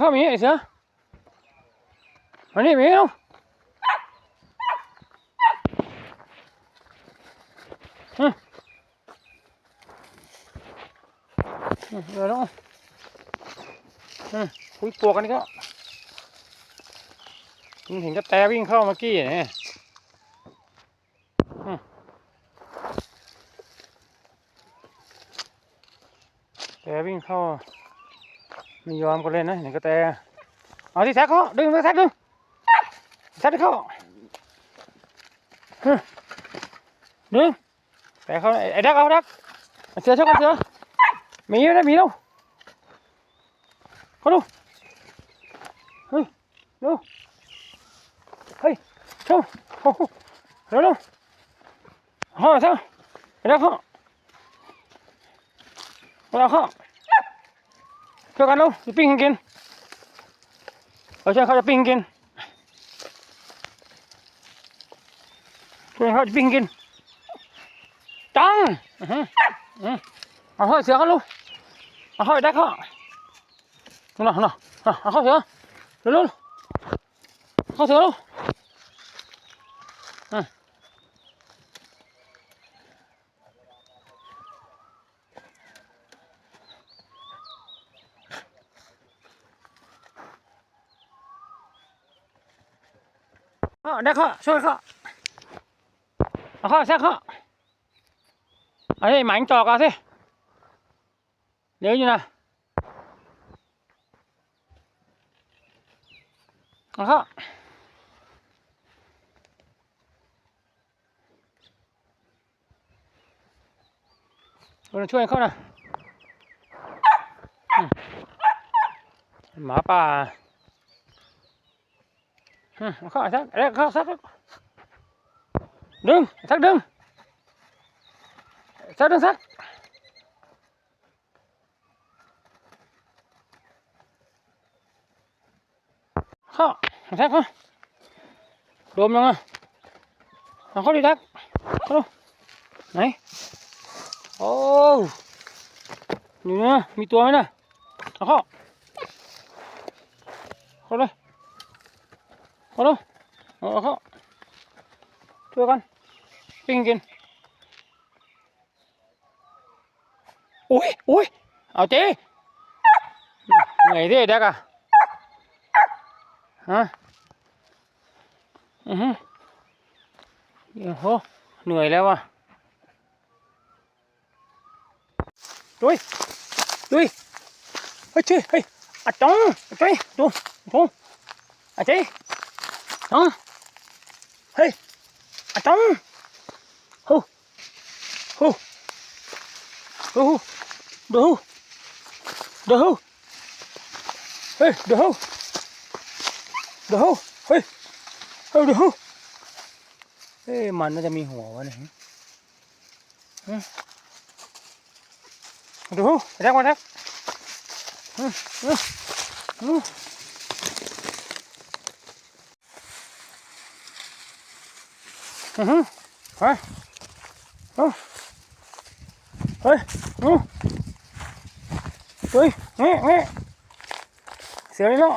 เข้ามีไอ้เสือมานี่หมีเอ้าอืมอืมเดี๋ยวแล้วอืมคุยปวกกันนี่ก็มึงเห็นกระแตวิ่งเข้าเมื่อกี้เนี่ยแต่วิ่งเข้า ไม่ยอมก็เล่นนะเห็นกระแตเอาที่แท็กเขาดึงแท็กดึงแท็กเขาดึงแต่เขาไอ้ดักเอาดักเสือชกกันเสือมีนะมีดูเขาดูเฮ้ยดูเฮ้ยชมโอ้โหเร็วเร็วห่อเถอไอ้ดักเขาเอาเขา ช่วยกันลูกจะปิ้งกินเอาช่วยเขาจะปิ้งกินช่วยเขาจะปิ้งกินจังเอาเข้าเสือกันลูกเอาเข้าได้เข้านู่นน่ะน่ะเอาเข้าเสือเร็วๆเข้าเสือลูกอ่ ข้าได้ข้าช่วยข้าเอาข้าแทรกข้าเอาไอ้หมายจอกเอาสิเดี๋ยวอยู่นะเอาข้าเราช่วยเขานะหมาป่า เอาเข้าสักเร็วเข้าสักดึงสักดึงสักดึงสักเข้าสักเข้าโดมยังอะเอาข้าดิดักเข้าไหนโอ้อยู่นะมีตัวไหมนะเอาเข้าเข้าเลย เอาดูเอาเข้าช่วยกันปิ้งกินอุ้ยอุ้ยเอาเจ๊เหนื่อยดิเด็กอะฮะอือฮึโอ้โหเหนื่อยแล้วว่ะดุยดุยเฮ้ยเจ๊เฮ้ยอะจงอะเจ๊ดูดูอะเจ๊ Đó. Hu. Hu. Đồ hu. Đồ hu. Hey, đồ hu. Đồ hu. Hey. Hey, đồ hu. เอ้ยมันน่าจะมีหัววะเนี่ยดูแรกมาแรกอืมอืมอืมอือฮึไป เอาเฮ้ยอือเฮ้ยเงี้ยเงี้ยเสียเลยเนาะ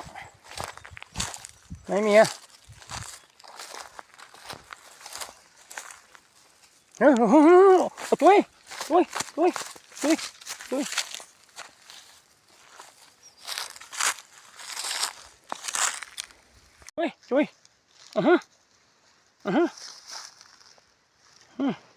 ไม่มีอะเฮ้ยเอาตัวเองตัวเองตัวเองตัวเองตัวเองเฮ้ยช่วยอือฮึอือฮึ Hmm.